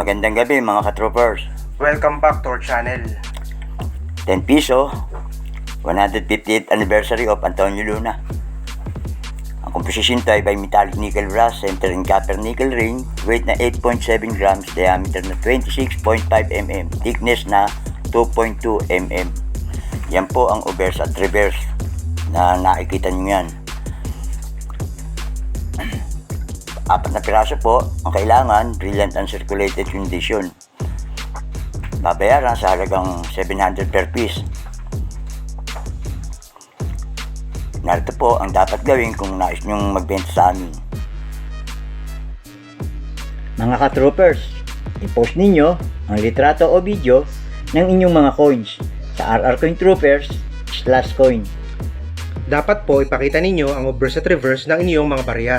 Magandang gabi mga katroopers. Welcome back to our channel. 10 piso, 158th anniversary of Antonio Luna. Ang composition to ay by metallic nickel brass, center in copper nickel ring, weight na 8.7 grams, diameter na 26.5 mm, thickness na 2.2 mm. Yan po ang obverse at reverse na nakikita nyo yan. Apat na piraso po ang kailangan, brilliant and circulated condition. Babayaran sa halagang 700 per piece. Narito po ang dapat gawin kung nais nyong magbenta sa amin. Mga ka-troopers, i-post ninyo ang litrato o video ng inyong mga coins sa RR Coin Troopers slash coin. Dapat po ipakita ninyo ang obverse at reverse ng inyong mga barya.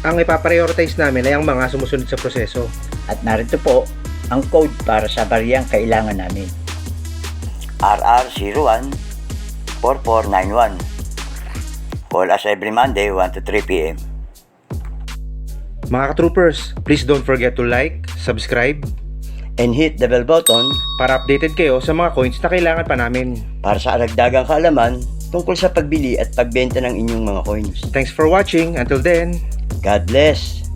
Ang ipaprioritize namin ay ang mga sumusunod sa proseso. At narito po ang code para sa bariyang kailangan namin. RR01 4491. Call us every Monday 1 to 3 p.m. Mga ka-troopers, please don't forget to like, subscribe, And hit the bell button para updated kayo sa mga coins na kailangan pa namin. para sa aragdagang kaalaman tungkol sa pagbili at pagbenta ng inyong mga coins. Thanks for watching. Until then, God bless!